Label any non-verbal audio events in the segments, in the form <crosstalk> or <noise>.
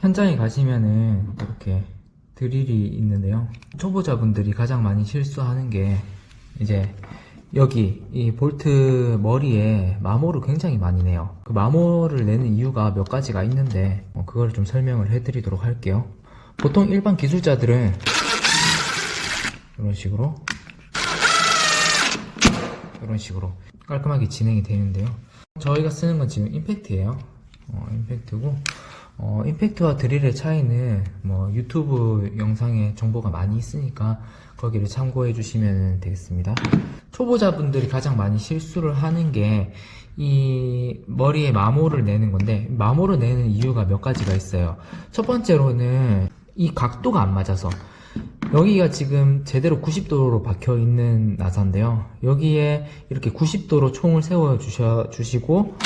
현장에 가시면은 이렇게 드릴이 있는데요. 초보자분들이 가장 많이 실수하는 게 이제 여기 이 볼트 머리에 마모를 굉장히 많이 내요. 그 마모를 내는 이유가 몇 가지가 있는데 어, 그걸 좀 설명을 해드리도록 할게요. 보통 일반 기술자들은 이런 식으로 이런 식으로 깔끔하게 진행이 되는데요. 저희가 쓰는 건 지금 임팩트예요. 어, 임팩트고 어, 임팩트와 드릴의 차이는 뭐 유튜브 영상에 정보가 많이 있으니까 거기를 참고해 주시면 되겠습니다. 초보자분들이 가장 많이 실수를 하는 게 이 머리에 마모를 내는 건데 마모를 내는 이유가 몇 가지가 있어요. 첫 번째로는 이 각도가 안 맞아서 여기가 지금 제대로 90도로 박혀 있는 나사인데요. 여기에 이렇게 90도로 총을 세워 주시고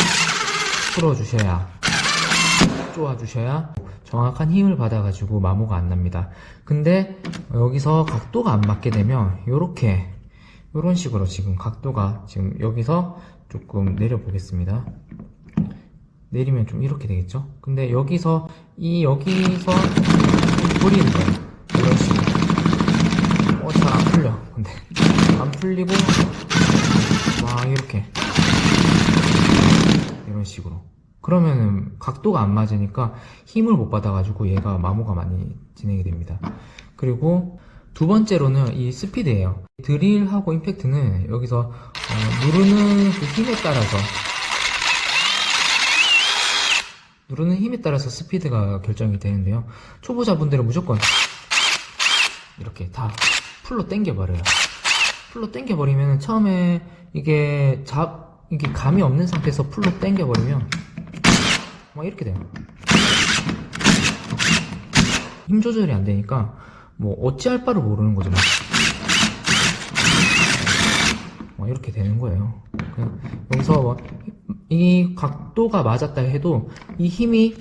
풀어 주셔야 쪼아 주셔야 정확한 힘을 받아 가지고 마모가 안 납니다. 근데 여기서 각도가 안 맞게 되면 이렇게 이런 식으로 지금 각도가 지금 여기서 조금 내려 보겠습니다. 내리면 좀 이렇게 되겠죠? 근데 여기서 이 여기서 뿌리는 거예요. 이런 식으로. 어, 잘 안 풀려. 근데 안 풀리고 와 이렇게 이런 식으로. 그러면은 각도가 안 맞으니까 힘을 못 받아가지고 얘가 마모가 많이 진행이 됩니다. 그리고 두 번째로는 이 스피드예요. 드릴하고 임팩트는 여기서 어, 누르는 그 힘에 따라서 누르는 힘에 따라서 스피드가 결정이 되는데요. 초보자분들은 무조건 이렇게 다 풀로 당겨버려요. 풀로 당겨버리면 처음에 이게 잡, 이게 감이 없는 상태에서 풀로 당겨버리면 막 이렇게 돼요. 힘 조절이 안 되니까 뭐 어찌할 바를 모르는 거죠. 막. 막 이렇게 되는 거예요. 그냥 여기서 뭐이 각도가 맞았다 해도 이 힘이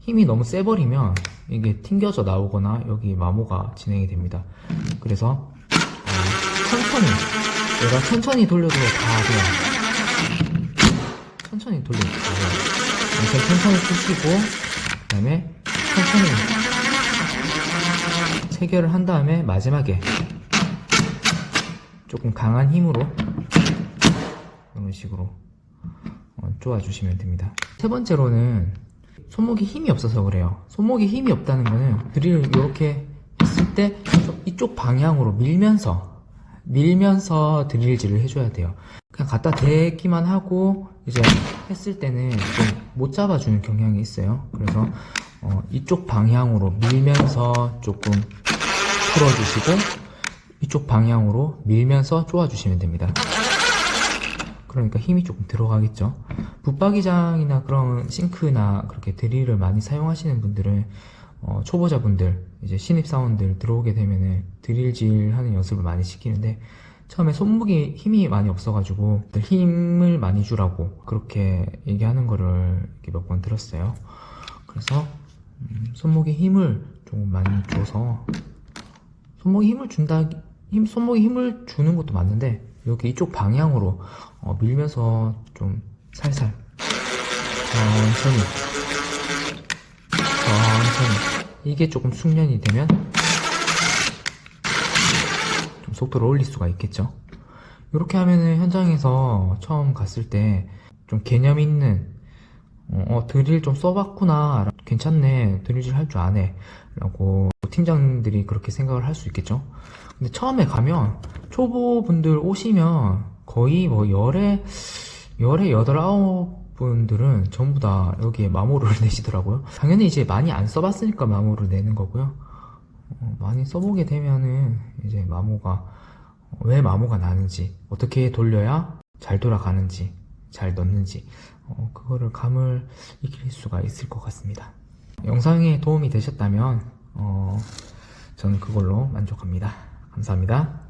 힘이 너무 세버리면 이게 튕겨져 나오거나 여기 마모가 진행이 됩니다. 그래서 어, 천천히 내가 천천히 돌려도 다 돼요. 천천히 돼요. 이렇게 천천히 푸시고 그 다음에 천천히 체결을 한 다음에 마지막에 조금 강한 힘으로 이런 식으로 어, 쪼아주시면 됩니다. 세 번째로는 손목에 힘이 없어서 그래요. 손목에 힘이 없다는 거는 드릴을 이렇게 했을 때 이쪽 방향으로 밀면서 밀면서 드릴질을 해줘야 돼요. 그냥 갖다 대기만 하고 이제 했을 때는 좀 못 잡아주는 경향이 있어요. 그래서 어, 이쪽 방향으로 밀면서 조금 풀어주시고 이쪽 방향으로 밀면서 쪼아주시면 됩니다. 그러니까 힘이 조금 들어가겠죠. 붙박이장이나 그런 싱크나 그렇게 드릴을 많이 사용하시는 분들은 어, 초보자분들 이제 신입사원들 들어오게 되면은 드릴질 하는 연습을 많이 시키는데 처음에 손목에 힘이 많이 없어가지고 힘을 많이 주라고 그렇게 얘기하는 거를 몇 번 들었어요. 그래서 음, 손목에 힘을 조금 많이 줘서 손목에 힘을 준다 힘 손목에 힘을 주는 것도 맞는데 여기 이쪽 방향으로 어, 밀면서 좀 살살 천천히 천천히 이게 조금 숙련이 되면 좀 속도를 올릴 수가 있겠죠. 이렇게 하면은 현장에서 처음 갔을 때 좀 개념 있는 어, 어, 드릴 좀 써봤구나 괜찮네 드릴질 할 줄 아네 라고 팀장들이 그렇게 생각을 할 수 있겠죠. 근데 처음에 가면 초보분들 오시면 거의 뭐 열에 열에 여덟 아홉 분들은 전부 다 여기에 마모를 <laughs> 내시더라고요. 당연히 이제 많이 안 써봤으니까 마모를 내는 거고요. 어, 많이 써보게 되면은 이제 마모가 왜 마모가 나는지 어떻게 돌려야 잘 돌아가는지 잘 넣는지 어, 그거를 감을 익힐 수가 있을 것 같습니다. 영상에 도움이 되셨다면 어, 저는 그걸로 만족합니다. 감사합니다.